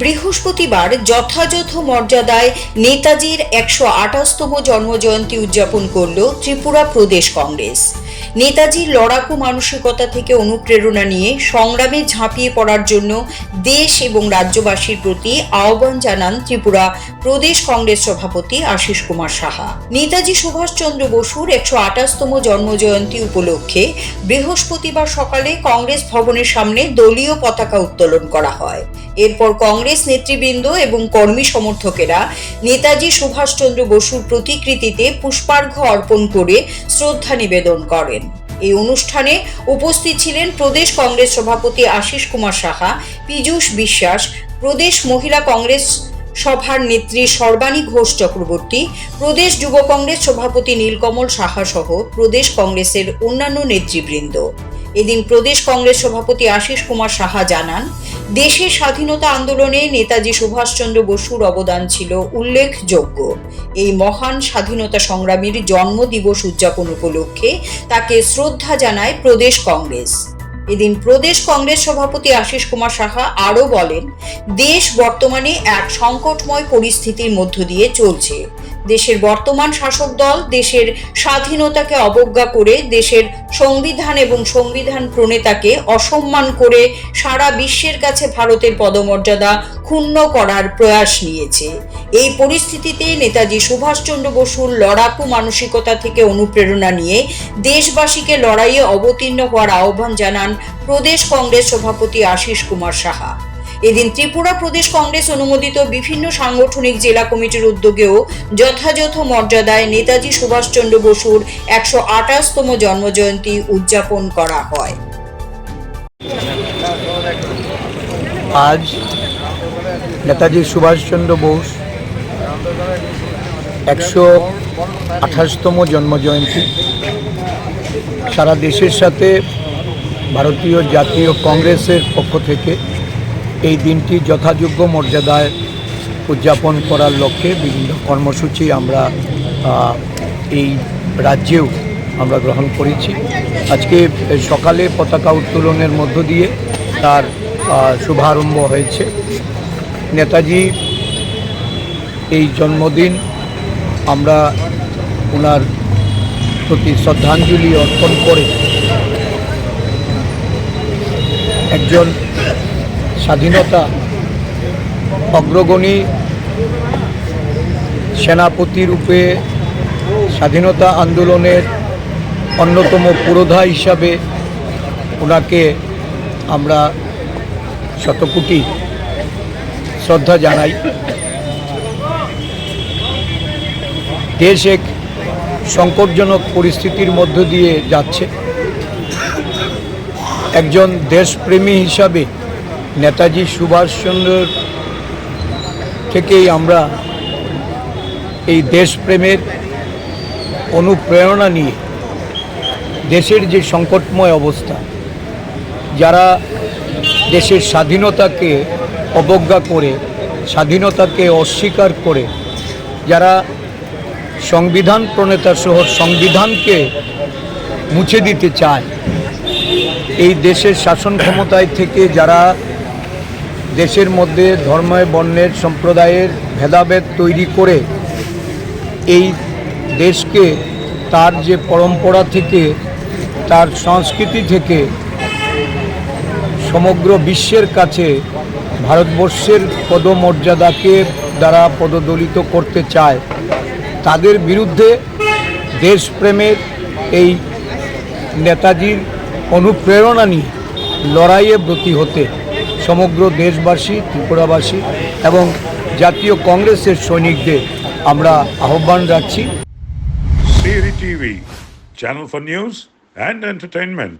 বৃহস্পতিবার যথাযথ মর্যাদায় নেতাজির একশো আঠাশতম জন্মজয়ন্তী উদযাপন করল ত্রিপুরা প্রদেশ কংগ্রেস। নেতাজির লড়াকু মানসিকতা থেকে অনুপ্রেরণা নিয়ে সংগ্রামে ঝাঁপিয়ে পড়ার জন্য দেশ এবং রাজ্যবাসীর প্রতি আহ্বান জানান ত্রিপুরা প্রদেশ কংগ্রেস সভাপতি আশিস কুমার সাহা। নেতাজি সুভাষচন্দ্র বসুর একশো আঠাশতম জন্মজয়ন্তী উপলক্ষে বৃহস্পতিবার সকালে কংগ্রেস ভবনের সামনে দলীয় পতাকা উত্তোলন করা হয়। এরপর কংগ্রেস নেতৃবৃন্দ এবং কর্মী সমর্থকেরা নেতাজি সুভাষচন্দ্র বসুর প্রতিকৃতিতে পুষ্পার্ঘ্য অর্পণ করে শ্রদ্ধা নিবেদন করেন। এই অনুষ্ঠানে উপস্থিত ছিলেন প্রদেশ কংগ্রেস সভাপতি আশিস কুমার সাহা, পীযূষ বিশ্বাস, প্রদেশ মহিলা কংগ্রেস সভার নেত্রী সর্বাণী ঘোষ চক্রবর্তী, প্রদেশ যুব কংগ্রেস সভাপতি নীলকমল সাহা সহ প্রদেশ কংগ্রেসের অন্যান্য নেতৃবৃন্দ। এদিন প্রদেশ কংগ্রেস সভাপতি আশিস কুমার সাহা জানান, দেশের স্বাধীনতা আন্দোলনে নেতাজি সুভাষচন্দ্র বসুর অবদান ছিল উল্লেখযোগ্য। এই মহান স্বাধীনতা সংগ্রামীর জন্ম দিবস উদযাপন উপলক্ষে তাকে শ্রদ্ধা জানায় প্রদেশ কংগ্রেস। এদিন প্রদেশ কংগ্রেস সভাপতি আশিস কুমার সাহা আরও বলেন, দেশ বর্তমানে এক সংকটময় পরিস্থিতির মধ্য দিয়ে চলছে। দেশের বর্তমান শাসক দল দেশের স্বাধীনতাকে অবজ্ঞা করে দেশের সংবিধান এবং সংবিধান প্রণেতাকে অসম্মান করে সারা বিশ্বের কাছে ভারতের পদমর্যাদা ক্ষুণ্ণ করার প্রয়াস নিয়েছে। এই পরিস্থিতিতে নেতাজি সুভাষচন্দ্র বসুর লড়াকু মানসিকতা থেকে অনুপ্রেরণা নিয়ে দেশবাসীকে লড়াইয়ে অবতীর্ণ হওয়ার আহ্বান জানান প্রদেশ কংগ্রেস সভাপতি আশিস কুমার সাহা। এদিন ত্রিপুরা প্রদেশ কংগ্রেস অনুমোদিত বিভিন্ন সাংগঠনিক জেলা কমিটির উদ্যোগেও যথাযথ মর্যাদায় নেতাজি সুভাষচন্দ্র বসুর একশো আঠাশতম জন্মজয়ন্তী উদযাপন করা হয়। আজ নেতাজি সুভাষচন্দ্র বোস একশো আঠাশতম জন্মজয়ন্তী। সারা দেশের সাথে ভারতীয় জাতীয় কংগ্রেসের পক্ষ থেকে এই দিনটি যথাযোগ্য মর্যাদায় উদযাপন করার লক্ষ্যে বিভিন্ন কর্মসূচি আমরা এই রাজ্যেও আমরা গ্রহণ করেছি। আজকে সকালে পতাকা উত্তোলনের মধ্য দিয়ে তার শুভারম্ভ হয়েছে। নেতাজি, এই জন্মদিন আমরা ওনার প্রতি শ্রদ্ধাঞ্জলি অর্পণ করে একজন স্বাধীনতা, অগ্রগণী, সেনাপতি রূপে স্বাধীনতা আন্দোলনের অন্যতম পুরোধা হিসাবে ওনাকে আমরা শতকোটি শ্রদ্ধা জানাই। দেশ এক সংকটজনক পরিস্থিতির মধ্য দিয়ে যাচ্ছে। একজন দেশপ্রেমী হিসাবে নেতাজি সুভাষচন্দ্র থেকেই আমরা এই দেশপ্রেমের অনুপ্রেরণা নিয়ে দেশের যে সংকটময় অবস্থা, যারা দেশের স্বাধীনতাকে অবজ্ঞা করে, স্বাধীনতাকে অস্বীকার করে, যারা সংবিধান প্রণেতা সহ সংবিধানকে মুছে দিতে চায়, এই দেশের শাসন ক্ষমতায় থেকে যারা দেশের মধ্যে ধর্মের বর্ণের সম্প্রদায়ের ভেদাভেদ তৈরি করে এই দেশকে তার যে পরম্পরা থেকে, তার সংস্কৃতি থেকে সমগ্র বিশ্বের কাছে ভারতবর্ষের পদমর্যাদাকে দ্বারা পদদলিত করতে চায়। তাদের বিরুদ্ধে দেশপ্রেমের এই নেতাজির অনুপ্রেরণা নিয়ে লড়াইয়ে ব্রতী হতে। সমগ্র দেশবাসী ত্রিপুরাবাসী এবং জাতীয় কংগ্রেসের সৈনিকদের আমরা আহ্বান রাখছি TV, channel for news and entertainment.